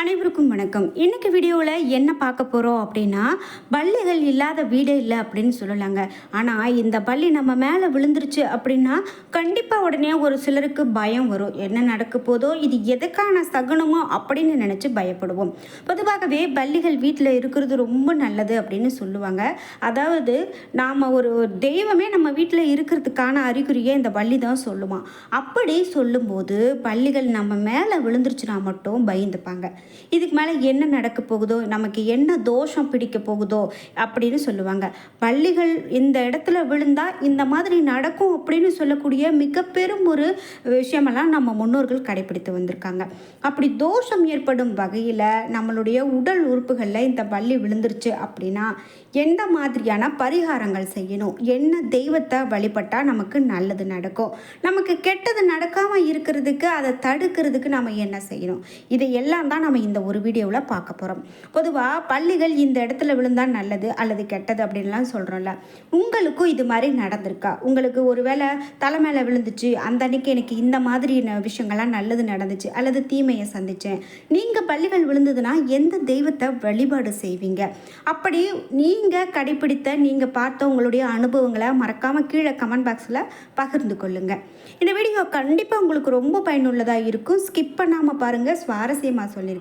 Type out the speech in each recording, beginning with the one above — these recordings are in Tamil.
அனைவருக்கும் வணக்கம். இன்றைக்கி வீடியோவில் என்ன பார்க்க போகிறோம் அப்படின்னா பள்ளிகள் இல்லாத வீடே இல்லை அப்படின்னு சொல்லலாங்க. ஆனால் இந்த பள்ளி நம்ம மேலே விழுந்துருச்சு அப்படின்னா கண்டிப்பாக உடனே ஒரு சிலருக்கு பயம் வரும். என்ன நடக்க போதோ இது எதுக்கான சகுனமோ அப்படின்னு நினச்சி பயப்படுவோம். பொதுவாகவே பள்ளிகள் வீட்டில் இருக்கிறது ரொம்ப நல்லது அப்படின்னு சொல்லுவாங்க. அதாவது நாம் ஒரு தெய்வமே நம்ம வீட்டில் இருக்கிறதுக்கான அறிகுறியை இந்த பள்ளி தான் சொல்லுவான் அப்படி சொல்லும்போது பள்ளிகள் நம்ம மேலே விழுந்துருச்சுன்னா மட்டும் பயந்துப்பாங்க. இதுக்கு மேலே என்ன நடக்க போகுதோ நமக்கு என்ன தோஷம் பிடிக்க போகுதோ அப்படின்னு சொல்லுவாங்க. பள்ளிகள் இந்த இடத்துல விழுந்தா இந்த மாதிரி நடக்கும் அப்படின்னு சொல்லக்கூடிய மிக பெரும் ஒரு விஷயமெல்லாம் நம்ம முன்னோர்கள் கடைபிடித்து வந்திருக்காங்க. அப்படி தோஷம் ஏற்படும் வகையில் நம்மளுடைய உடல் உறுப்புகளில் இந்த பள்ளி விழுந்துருச்சு அப்படின்னா எந்த மாதிரியான பரிகாரங்கள் செய்யணும்? என்ன தெய்வத்தை வழிபட்டால் நமக்கு நல்லது நடக்கும்? நமக்கு கெட்டது நடக்காமல் இருக்கிறதுக்கு அதை தடுக்கிறதுக்கு நம்ம என்ன செய்யணும்? இதையெல்லாம் தான் நம்ம நம்ம இந்த ஒரு வீடியோவில் பார்க்க போகிறோம் பொதுவாக பள்ளிகள் இந்த இடத்துல விழுந்தால் நல்லது அல்லது கெட்டது அப்படின்லாம் சொல்கிறோம்ல உங்களுக்கும் இது மாதிரி நடந்திருக்கா? உங்களுக்கு ஒருவேளை தலை மேலே விழுந்துச்சு அந்த அன்னைக்கு எனக்கு இந்த மாதிரி ந- விஷயங்கள்லாம் நல்லது நடந்துச்சு அல்லது தீமையை சந்தித்தேன் நீங்கள் பள்ளிகள் விழுந்ததுன்னா எந்த தெய்வத்தை வழிபாடு செய்வீங்க? அப்படி நீங்கள் கடைப்பிடித்த நீங்கள் பார்த்த உங்களுடைய அனுபவங்களை மறக்காமல் கீழே கமெண்ட் பாக்ஸில் பகிர்ந்து கொள்ளுங்கள் இந்த வீடியோ கண்டிப்பாக உங்களுக்கு ரொம்ப பயனுள்ளதாக இருக்கும். ஸ்கிப் பண்ணாமல் பாருங்கள் சுவாரஸ்யமாக சொல்லியிருக்கேன்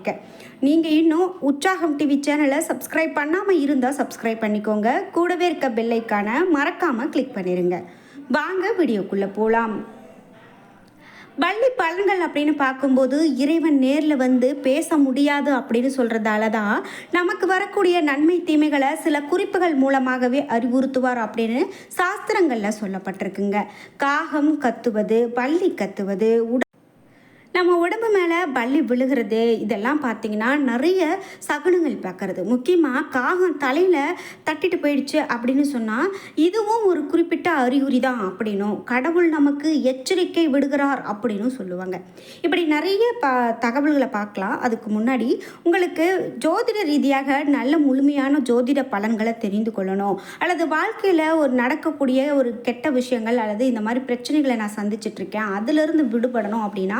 நீங்கள் இன்னும் உற்சாகம் டிவி சேனலை சப்ஸ்கிரைப் பண்ணாமல் இருந்தால் சப்ஸ்கிரைப் பண்ணிக்கோங்க. கூடவே இருக்க பெல்லைக்கான மறக்காமல் கிளிக் பண்ணிடுங்க வாங்க வீடியோக்குள்ளே போகலாம் பள்ளி பலன்கள் அப்படின்னு பார்க்கும்போது இறைவன் நேரில் வந்து பேச முடியாது அப்படின்னு சொல்கிறதால தான் நமக்கு வரக்கூடிய நன்மை தீமைகளை சில குறிப்புகள் மூலமாகவே அறிவுறுத்துவார் அப்படின்னு சாஸ்திரங்களில் சொல்லப்பட்டிருக்குங்க. காகம் கத்துவது பள்ளி கத்துவது உட நம்ம உடம்பு மேலே பள்ளி விழுகிறது இதெல்லாம் பார்த்தீங்கன்னா நிறைய சகுனங்கள் பார்க்கறது முக்கியமாக காகம் தலையில் தட்டிட்டு போயிடுச்சு அப்படின்னு சொன்னால் இதுவும் ஒரு குறிப்பிட்ட அறிகுறி தான் அப்படின்னும். கடவுள் நமக்கு எச்சரிக்கை விடுகிறார் அப்படின்னும் சொல்லுவாங்க. இப்படி நிறைய ப தகவல்களை பார்க்கலாம். அதுக்கு முன்னாடி உங்களுக்கு ஜோதிட ரீதியாக நல்ல முழுமையான ஜோதிட பலன்களை தெரிந்து கொள்ளணும். அல்லது வாழ்க்கையில் ஒரு நடக்கக்கூடிய ஒரு கெட்ட விஷயங்கள் அல்லது இந்த மாதிரி பிரச்சனைகளை நான் சந்திச்சிட்ருக்கேன் அதிலிருந்து விடுபடணும் அப்படின்னா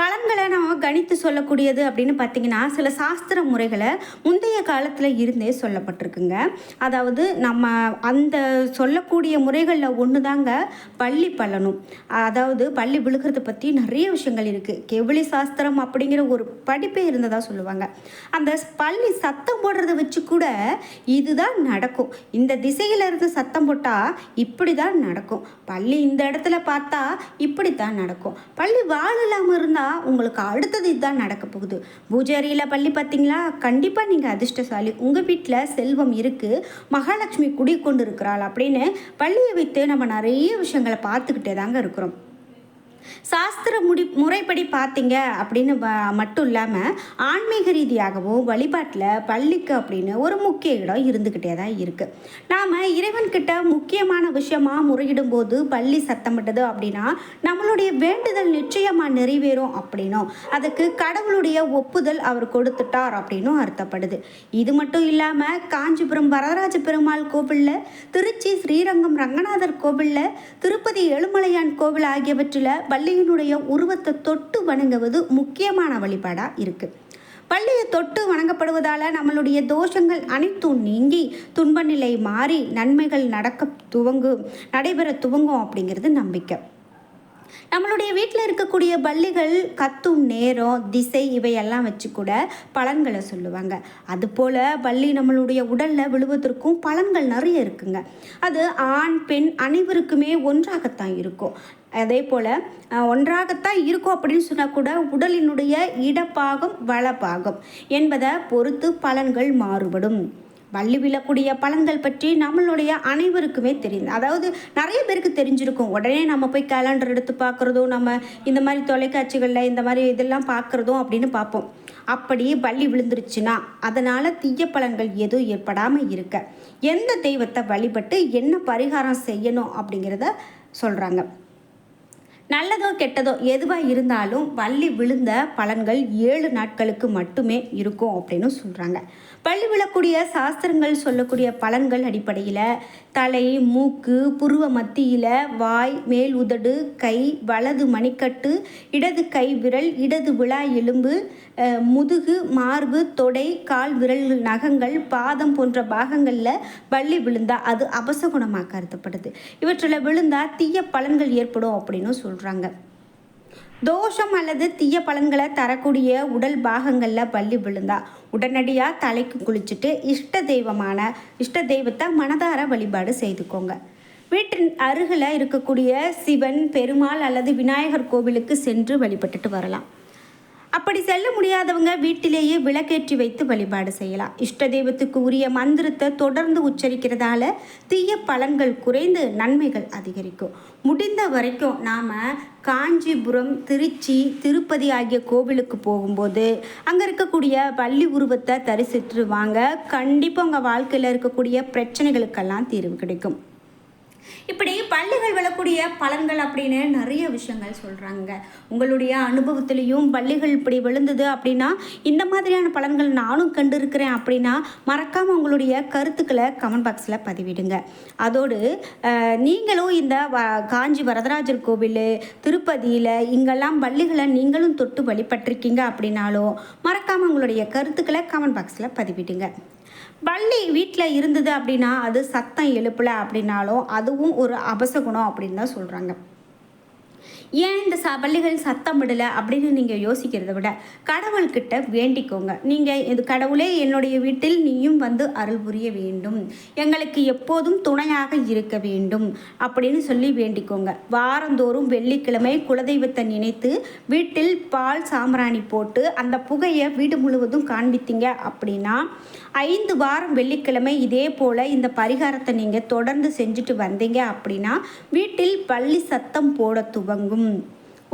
பலன்களை நம்ம கணித்து சொல்லக்கூடியது அப்படின்னு பார்த்தீங்கன்னா சில சாஸ்திர முறைகளை முந்தைய காலத்தில் இருந்தே சொல்லப்பட்டிருக்குங்க. அதாவது நம்ம அந்த சொல்லக்கூடிய முறைகளில் ஒன்று தாங்க பள்ளி பலனும் அதாவது பள்ளி விழுகிறத பற்றி நிறைய விஷயங்கள் இருக்குது கெவிலி சாஸ்திரம் அப்படிங்கிற ஒரு படிப்பே இருந்ததாக சொல்லுவாங்க. அந்த பள்ளி சத்தம் போடுறத வச்சு கூட இதுதான் நடக்கும். இந்த திசையில் இருந்து சத்தம் போட்டால் இப்படி தான் நடக்கும். பள்ளி இந்த இடத்துல பார்த்தா இப்படி தான் நடக்கும். பள்ளி வாழ இல்லாமல் கண்டிப்பாக உங்களுக்கு அடுத்தது இதுதான் நடக்க போகுது. பூஜை அறையில் பள்ளி பார்த்தீங்களா கண்டிப்பாக நீங்கள் அதிர்ஷ்டசாலி. உங்கள் வீட்டில் செல்வம் இருக்குது மகாலட்சுமி குடி கொண்டு இருக்கிறாள் அப்படின்னு பள்ளியை வைத்து நம்ம நிறைய விஷயங்களை பார்த்துக்கிட்டே தாங்க இருக்கிறோம். சாஸ்திர முடி முறைப்படி பார்த்தீங்க அப்படின்னு மட்டும் இல்லாமல் ஆன்மீக ரீதியாகவும் வழிபாட்டில் பள்ளிக்கு அப்படின்னு ஒரு முக்கிய இடம் இருந்துக்கிட்டே தான் இருக்குது நாம் இறைவன்கிட்ட முக்கியமான விஷயமாக முறையிடும் போது பள்ளி சத்தமிட்டது அப்படின்னா நம்மளுடைய வேண்டுதல் நிச்சயமாக நிறைவேறும் அப்படின்னும். அதுக்கு கடவுளுடைய ஒப்புதல் அவர் கொடுத்துட்டார் அப்படின்னும் அர்த்தப்படுது. இது மட்டும் இல்லாமல் காஞ்சிபுரம் வரதராஜ பெருமாள் கோவிலில் திருச்சி ஸ்ரீரங்கம் ரங்கநாதர் கோவிலில் திருப்பதி எழுமலையான் கோவில் ஆகியவற்றில் பள்ளியினுடைய உருவத்தை தொட்டு வணங்குவது முக்கியமான வழிபாடாக இருக்குது பள்ளியை தொட்டு வணங்கப்படுவதால் நம்மளுடைய தோஷங்கள் அனைத்தும் நீங்கி துன்ப நிலை மாறி நன்மைகள் நடக்க துவங்கும் நடைபெற துவங்கும் அப்படிங்கிறது நம்பிக்கை. நம்மளுடைய வீட்டில் இருக்கக்கூடிய பள்ளிகள் கத்தும் நேரம் திசை இவையெல்லாம் வச்சு கூட பலன்களை சொல்லுவாங்க. அதுபோல் பள்ளி நம்மளுடைய உடலில் விழுவதற்கும் பலன்கள் நிறைய இருக்குங்க. அது ஆண் பெண் அனைவருக்குமே ஒன்றாகத்தான் இருக்கும். அதே போல் ஒன்றாகத்தான் இருக்கும் அப்படின்னு சொன்னால் கூட உடலினுடைய இடப்பாகம் வளப்பாகம் என்பதை பொறுத்து பலன்கள் மாறுபடும். வள்ளி விழக்கூடிய பலன்கள் பற்றி நம்மளுடைய அனைவருக்குமே தெரியும். அதாவது நிறைய பேருக்கு தெரிஞ்சிருக்கும். உடனே நம்ம போய் கேலண்டர் எடுத்து பார்க்குறதும் நம்ம இந்த மாதிரி தொலைக்காட்சிகளில் இந்த மாதிரி இதெல்லாம் பார்க்குறதும் அப்படின்னு பார்ப்போம். அப்படியே பள்ளி விழுந்துருச்சுன்னா அதனால் தீய பலன்கள் எதுவும் ஏற்படாமல் இருக்க. எந்த தெய்வத்தை வழிபட்டு என்ன பரிகாரம் செய்யணும் அப்படிங்கிறத சொல்கிறாங்க நல்லதோ கெட்டதோ எதுவாக இருந்தாலும் வள்ளி விழுந்த பலன்கள் ஏழு நாட்களுக்கு மட்டுமே இருக்கும் அப்படின்னு சொல்கிறாங்க பள்ளி விழக்கூடிய சாஸ்திரங்கள் சொல்லக்கூடிய பலன்கள் அடிப்படையில் தலை மூக்கு புருவ மத்தியில் வாய் மேல் உதடு கை வலது மணிக்கட்டு இடது கை விரல் இடது விழா எலும்பு முதுகு மார்பு தொடை கால் விரல் நகங்கள் பாதம் போன்ற பாகங்களில் பள்ளி விழுந்தால் அது அபசகுணமாக கருதப்படுது. இவற்றில் விழுந்தால் தீய பலன்கள் ஏற்படும் அப்படின்னு சொல்கிறாங்க தோஷம் அல்லது தீய பலன்களை தரக்கூடிய உடல் பாகங்களில் பள்ளி விழுந்தா உடனடியாக தலைக்கு குளிச்சுட்டு இஷ்ட தெய்வமான இஷ்ட தெய்வத்தை மனதார வழிபாடு செய்துக்கோங்க. வீட்டின் அருகில் இருக்கக்கூடிய சிவன் பெருமாள் அல்லது விநாயகர் கோவிலுக்கு சென்று வழிபட்டுட்டு வரலாம். அப்படி செல்ல முடியாதவங்க வீட்டிலேயே விளக்கேற்றி வைத்து வழிபாடு செய்யலாம். இஷ்ட தெய்வத்துக்கு உரிய மந்திரத்தை தொடர்ந்து உச்சரிக்கிறதால தீய பலன்கள் குறைந்து நன்மைகள் அதிகரிக்கும். முடிந்த வரைக்கும் நாம் காஞ்சிபுரம் திருச்சி திருப்பதி ஆகிய கோவிலுக்கு போகும்போது அங்கே இருக்கக்கூடிய பள்ளி உருவத்தை தரிசிட்டு வாங்க. கண்டிப்பாக உங்கள் வாழ்க்கையில் இருக்கக்கூடிய பிரச்சனைகளுக்கெல்லாம் தீர்வு கிடைக்கும். இப்படி பள்ளிகள் விழக்கூடிய பலன்கள் அப்படின்னு நிறைய விஷயங்கள் சொல்கிறாங்க உங்களுடைய அனுபவத்திலையும் பள்ளிகள் இப்படி விழுந்தது அப்படின்னா இந்த மாதிரியான பலன்கள் நானும் கண்டு இருக்கிறேன் அப்படின்னா மறக்காமல் உங்களுடைய கருத்துக்களை கமெண்ட் பாக்ஸில் பதிவிடுங்க. அதோடு நீங்களும் இந்த வ காஞ்சி வரதராஜர் கோவில் திருப்பதியில் இங்கெல்லாம் பள்ளிகளை நீங்களும் தொட்டு வழிபட்டிருக்கீங்க அப்படின்னாலும் மறக்காமல் உங்களுடைய கருத்துக்களை கமெண்ட் பாக்ஸில் பதிவிடுங்க. வள்ளி வீட்டில் இருந்தது அப்படின்னா அது சத்தம் எழுப்பலை அப்படின்னாலும் அதுவும் ஒரு அபசகுணம் அப்படின்னு தான் சொல்கிறாங்க ஏன் இந்த ச பள்ளிகள் சத்தமிடலை அப்படின்னு நீங்கள் யோசிக்கிறத விட கடவுள்கிட்ட வேண்டிக்கோங்க. நீங்கள் இது கடவுளே என்னுடைய வீட்டில் நீயும் வந்து அருள் புரிய வேண்டும். எங்களுக்கு எப்போதும் துணையாக இருக்க வேண்டும் அப்படின்னு சொல்லி வேண்டிக்கோங்க. வாரந்தோறும் வெள்ளிக்கிழமை குலதெய்வத்தை நினைத்து வீட்டில் பால் சாம்பிராணி போட்டு அந்த புகையை வீடு முழுவதும் காண்பித்தீங்க அப்படின்னா ஐந்து வாரம் வெள்ளிக்கிழமை இதே போல் இந்த பரிகாரத்தை நீங்கள் தொடர்ந்து செஞ்சுட்டு வந்தீங்க அப்படின்னா வீட்டில் பள்ளி சத்தம் போட துவங்கும்.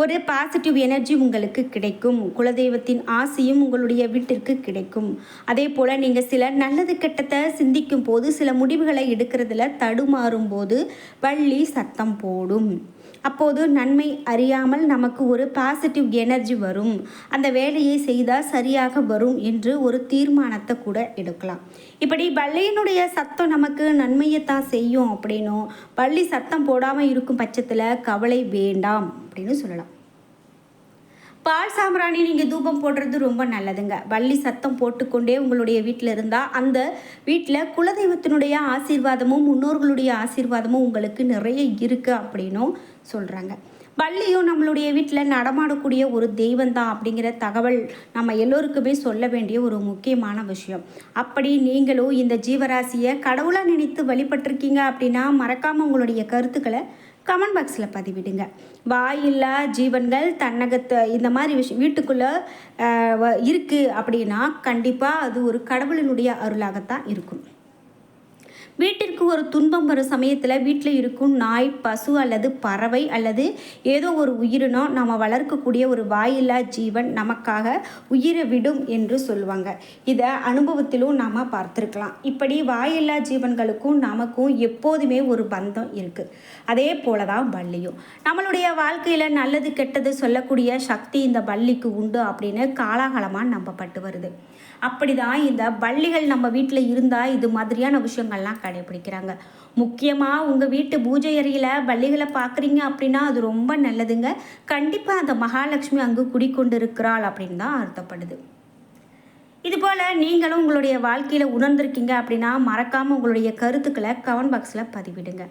ஒரு பாசிட்டிவ் எனர்ஜி உங்களுக்கு கிடைக்கும். குலதெய்வத்தின் ஆசையும் உங்களுடைய வீட்டிற்கு கிடைக்கும். அதே போல் நீங்கள் சில நல்லது கெட்டத்தை சிந்திக்கும் போது சில முடிவுகளை எடுக்கிறதுல தடுமாறும் போது வள்ளி சத்தம் போடும். அப்போது நன்மை அறியாமல் நமக்கு ஒரு பாசிட்டிவ் எனர்ஜி வரும். அந்த வேலையை செய்தால் சரியாக வரும் என்று ஒரு தீர்மானத்தை கூட எடுக்கலாம். இப்படி பள்ளியினுடைய சத்தம் நமக்கு நன்மையைத்தான் செய்யும் அப்படின்னும் பள்ளி சத்தம் போடாமல் இருக்கும் பட்சத்தில் கவலை வேண்டாம் அப்படின்னு சொல்லலாம். பால் சாம்பிராணி நீங்கள் தூபம் போடுறது ரொம்ப நல்லதுங்க. வள்ளி சத்தம் போட்டுக்கொண்டே உங்களுடைய வீட்டில் இருந்தால் அந்த வீட்டில் குலதெய்வத்தினுடைய ஆசீர்வாதமும் முன்னோர்களுடைய ஆசீர்வாதமும் உங்களுக்கு நிறைய இருக்குது அப்படின்னும் சொல்கிறாங்க வள்ளியும் நம்மளுடைய வீட்டில் நடமாடக்கூடிய ஒரு தெய்வம் தான் அப்படிங்கிற தகவல் நம்ம எல்லோருக்குமே சொல்ல வேண்டிய ஒரு முக்கியமான விஷயம். அப்படி நீங்களும் இந்த ஜீவராசியை கடவுளாக நினைத்து வழிபட்டிருக்கீங்க அப்படின்னா மறக்காமல் உங்களுடைய கருத்துக்களை கமெண்ட் பாக்ஸில் பதிவிடுங்க. வாயில்லா ஜீவன்கள் தன்னகத்தை இந்த மாதிரி விஷயம் வீட்டுக்குள்ளே இருக்குது அப்படின்னா கண்டிப்பாக அது ஒரு கடவுளினுடைய அருளாகத்தான் இருக்கும். வீட்டிற்கு ஒரு துன்பம் வரும் சமயத்தில் வீட்டில் இருக்கும் நாய் பசு அல்லது பறவை அல்லது ஏதோ ஒரு உயிரினம் நம்ம வளர்க்கக்கூடிய ஒரு வாயில்லா ஜீவன் நமக்காக உயிரை விடும் என்று சொல்லுவாங்க. இதை அனுபவத்திலும் நாம் பார்த்துருக்கலாம். இப்படி வாயில்லா ஜீவன்களுக்கும் நமக்கும் எப்போதுமே ஒரு பந்தம் இருக்குது அதே போல தான் பள்ளியும் நம்மளுடைய வாழ்க்கையில் நல்லது கெட்டது சொல்லக்கூடிய சக்தி இந்த பள்ளிக்கு உண்டு அப்படின்னு காலாகாலமாக நம்பப்பட்டு வருது. அப்படி தான் இந்த பள்ளிகள் நம்ம வீட்டில் இருந்தால் இது மாதிரியான விஷயங்கள்லாம் கடைபிடிக்கிறாங்க. முக்கியமாக உங்கள் வீட்டு பூஜை அறையில் பள்ளிகளை பார்க்குறீங்க அப்படின்னா அது ரொம்ப நல்லதுங்க. கண்டிப்பாக அந்த மகாலட்சுமி அங்கு குடிக்கொண்டு இருக்கிறாள் அப்படின்னு தான் அர்த்தப்படுது. இதுபோல் நீங்களும் உங்களுடைய வாழ்க்கையில் உணர்ந்திருக்கீங்க அப்படின்னா மறக்காமல் உங்களுடைய கருத்துக்களை கமெண்ட் பாக்ஸில் பதிவிடுங்க.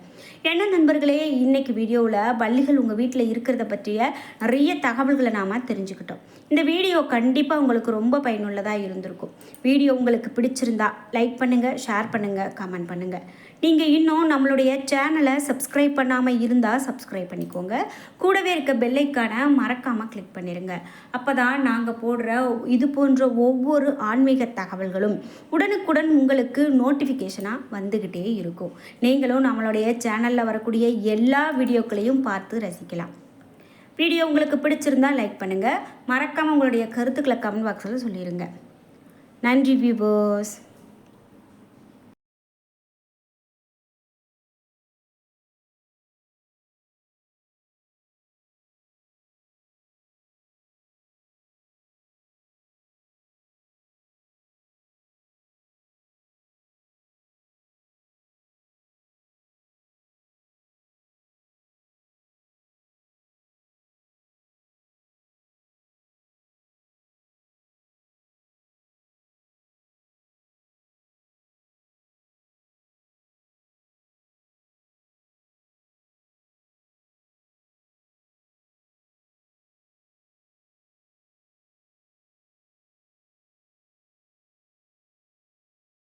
என்ன நண்பர்களே இன்றைக்கி வீடியோவில் பள்ளிகள் உங்கள் வீட்டில் இருக்கிறத பற்றிய நிறைய தகவல்களை நாம் தெரிஞ்சுக்கிட்டோம். இந்த வீடியோ கண்டிப்பாக உங்களுக்கு ரொம்ப பயனுள்ளதாக இருந்திருக்கும். வீடியோ உங்களுக்கு பிடிச்சிருந்தா லைக் பண்ணுங்கள் ஷேர் பண்ணுங்கள் கமெண்ட் பண்ணுங்கள் நீங்கள் இன்னும் நம்மளுடைய சேனலை சப்ஸ்கிரைப் பண்ணாமல் இருந்தால் சப்ஸ்கிரைப் பண்ணிக்கோங்க. கூடவே இருக்க பெல்லைக்கான மறக்காமல் கிளிக் பண்ணிடுங்க அப்போ தான் நாங்கள் போடுற இது போன்ற ஒவ்வொரு ஆன்மீக தகவல்களும் உடனுக்குடன் உங்களுக்கு நோட்டிஃபிகேஷனாக வந்துக்கிட்டே இருக்கும். நீங்களும் நம்மளுடைய சேனலில் வரக்கூடிய எல்லா வீடியோக்களையும் பார்த்து ரசிக்கலாம். வீடியோ உங்களுக்கு பிடிச்சிருந்தால் லைக் பண்ணுங்கள் மறக்காமல் உங்களுடைய கருத்துக்களை கமெண்ட் பாக்ஸில் சொல்லிடுங்க நன்றி வியூபர்ஸ்